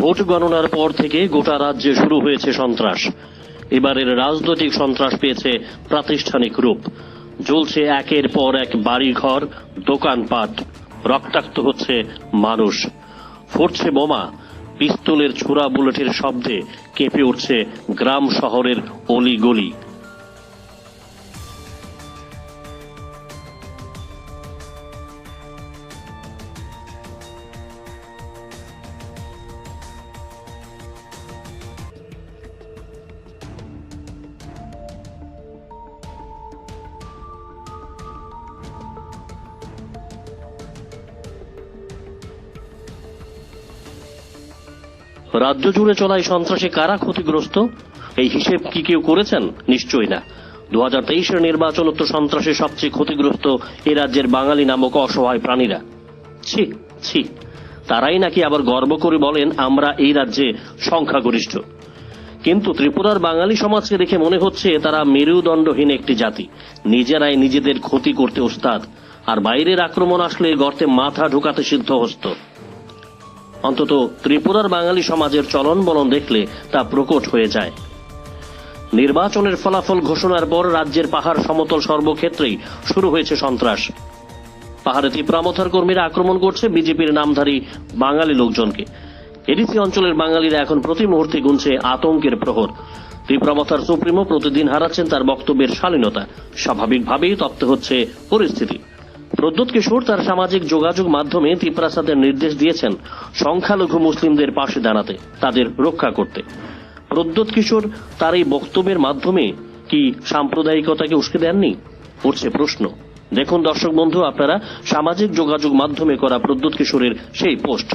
Vote গণনার পর থেকে গোটা রাজ্যে শুরু হয়েছে সন্ত্রাস। এবারের রাজনৈতিক সন্ত্রাস পেয়েছে প্রাতিষ্ঠানিক রূপ। জ্বলছে একের পর এক বাড়িঘর, দোকানপাট। রক্তাক্ত হচ্ছে মানুষ। ফুটছে বোমা। পিস্তলের ছোড়া বুলেটের শব্দে কেঁপে উঠছে গ্রাম শহরের অলিগলি। রাজ্য জুড়ে চলা এই সন্ত্রাসে কারা ক্ষতিগ্রস্ত? এই হিসেব কি কেউ করেছেন? নিশ্চয়ই না। দু হাজার তেইশের নির্বাচনোত্তর সন্ত্রাসে সবচেয়ে ক্ষতিগ্রস্ত এ রাজ্যের বাঙালি নামক অসহায় প্রাণীরা। ছি ছি। তারাই নাকি আবার গর্ব করে বলেন, আমরা এই রাজ্যে সংখ্যাগরিষ্ঠ। কিন্তু ত্রিপুরার বাঙালি সমাজকে দেখে মনে হচ্ছে তারা মেরুদণ্ডহীন একটি জাতি। নিজেরাই নিজেদের ক্ষতি করতে ওস্তাদ, আর বাইরের আক্রমণ আসলে গর্তে মাথা ঢোকাতে সিদ্ধহস্ত। অন্তত ত্রিপুরার বাঙালি সমাজের চলন বলন দেখলে তা প্রকট হয়ে যায়। নির্বাচনের ফলাফল ঘোষণার পর রাজ্যের পাহাড় সমতল সর্বক্ষেত্রেই শুরু হয়েছে সন্ত্রাস। পাহাড়ে তীব্রামথার কর্মীরা আক্রমণ করছে বিজেপির নামধারী বাঙালি লোকজনকে। এডিসি অঞ্চলের বাঙালিরা এখন প্রতি মুহূর্তে গুনছে আতঙ্কের প্রহর। তীব্রামথার সুপ্রিমো প্রতিদিন হারাচ্ছেন তার বক্তব্যের শালীনতা। স্বাভাবিকভাবেই তপ্ত হচ্ছে পরিস্থিতি। প্রদ্যোৎ কিশোর তার সামাজিক যোগাযোগ মাধ্যমে ত্রিপ্রাসাদের নির্দেশ দিয়েছেন সংখ্যালঘু মুসলিমদের পাশে দাঁড়াতে, তাদের রক্ষা করতে। প্রদ্যোৎ কিশোর তার এই বক্তব্যের মাধ্যমে কি সাম্প্রদায়িকতাকে উস্কে দেননি? উঠছে প্রশ্ন। দেখুন দর্শক বন্ধু, আপনারা সামাজিক যোগাযোগ মাধ্যমে করা প্রদ্যোৎ কিশোরের সেই পোস্ট।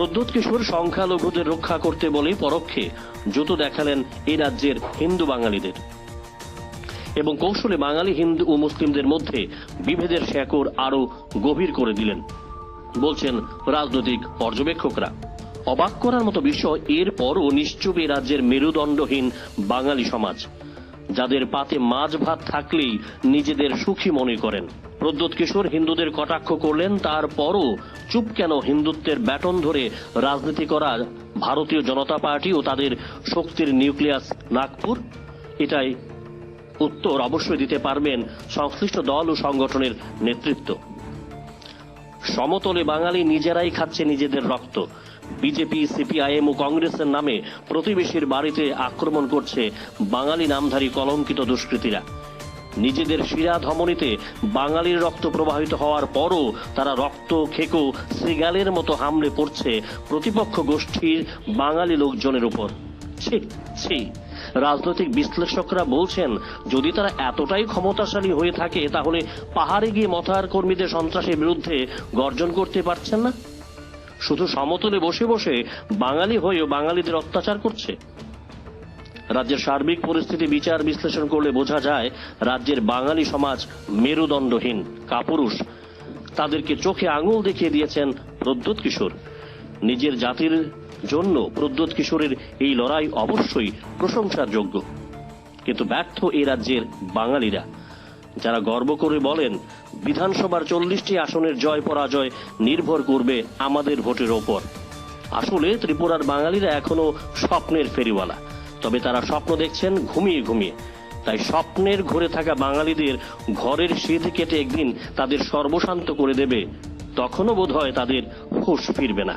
প্রদ্যোৎ কিশোর সংখ্যালঘুদের রক্ষা করতে বলে পরোক্ষে জুতো দেখালেন এই রাজ্যের হিন্দু বাঙালিদের। এবং কৌশলে বাঙালি, হিন্দু ও মুসলিমদের মধ্যে বিভেদের শেকড় আরও গভীর করে দিলেন, বলছেন রাজনৈতিক পর্যবেক্ষকরা। অবাক করার মতো বিষয়, এরপরও নিশ্চুপ এই রাজ্যের মেরুদণ্ডহীন বাঙালি সমাজ, যাদের পাতে মাছ ভাত থাকলেই নিজেদের সুখী মনে করেন। প্রদ্যোৎ কিশোর হিন্দুদের কটাক্ষ করলেন, তারপরও চুপ কেন হিন্দুত্বের ব্যাটন ধরে রাজনীতি করা ভারতীয় জনতা পার্টি ও তাদের শক্তির নিউক্লিয়াস নাগপুর? এটাই উত্তর অবশ্যই দিতে পারবেন সংশ্লিষ্ট দল ও সংগঠনের নেতৃত্ব। সমতলে বাঙালি নিজেরাই খাচ্ছে নিজেদের রক্ত। বিজেপি, সিপিআইএম ও কংগ্রেসের নামে প্রতিবেশীর বাড়িতে আক্রমণ করছে বাঙালি নামধারী কলঙ্কিত দুষ্কৃতীরা। নিজেদের শিরা ধমনীতে বাঙালির রক্ত প্রবাহিত হওয়ার পরও তারা রক্ত, খেকো, সিগালের মতো হামলে পড়ছে প্রতিপক্ষ গোষ্ঠীর বাঙালি লোকজনের উপর। রাজনৈতিক বিশ্লেষকরা বলছেন, যদি তারা এতটাই ক্ষমতাশালী হয়ে থাকে, তাহলে পাহাড়ে গিয়ে মথার কর্মীদের সন্ত্রাসের বিরুদ্ধে গর্জন করতে পারছেন না? শুধু সমতলে বসে বসে বাঙালি হয়েও বাঙালিদের অত্যাচার করছে। রাজ্যের সার্বিক পরিস্থিতি বিচার বিশ্লেষণ করলে বোঝা যায়, রাজ্যের বাঙালি সমাজ মেরুদণ্ডহীন, কাপুরুষ। তাদেরকে চোখে আঙুল দেখিয়ে দিয়েছেন প্রদ্যোৎ কিশোর। নিজের জাতির জন্য প্রদ্যোৎ কিশোরের এই লড়াই অবশ্যই প্রশংসার যোগ্য কিন্তু ব্যর্থ এই রাজ্যের বাঙালিরা। যারা গর্ব করে বলেন, বিধানসভার চল্লিশটি আসনের জয় পরাজয় নির্ভর করবে আমাদের ভোটের ওপর। আসলে ত্রিপুরার বাঙালিরা এখনও স্বপ্নের ফেরিওয়ালা। তবে তারা স্বপ্ন দেখছেন ঘুমিয়ে ঘুমিয়ে। তাই স্বপ্নের ঘরে থাকা বাঙালিদের ঘরের সিঁধ কেটে একদিন তাদের সর্বশান্ত করে দেবে। তখনও বোধ হয় তাদের হুঁশ ফিরবে না।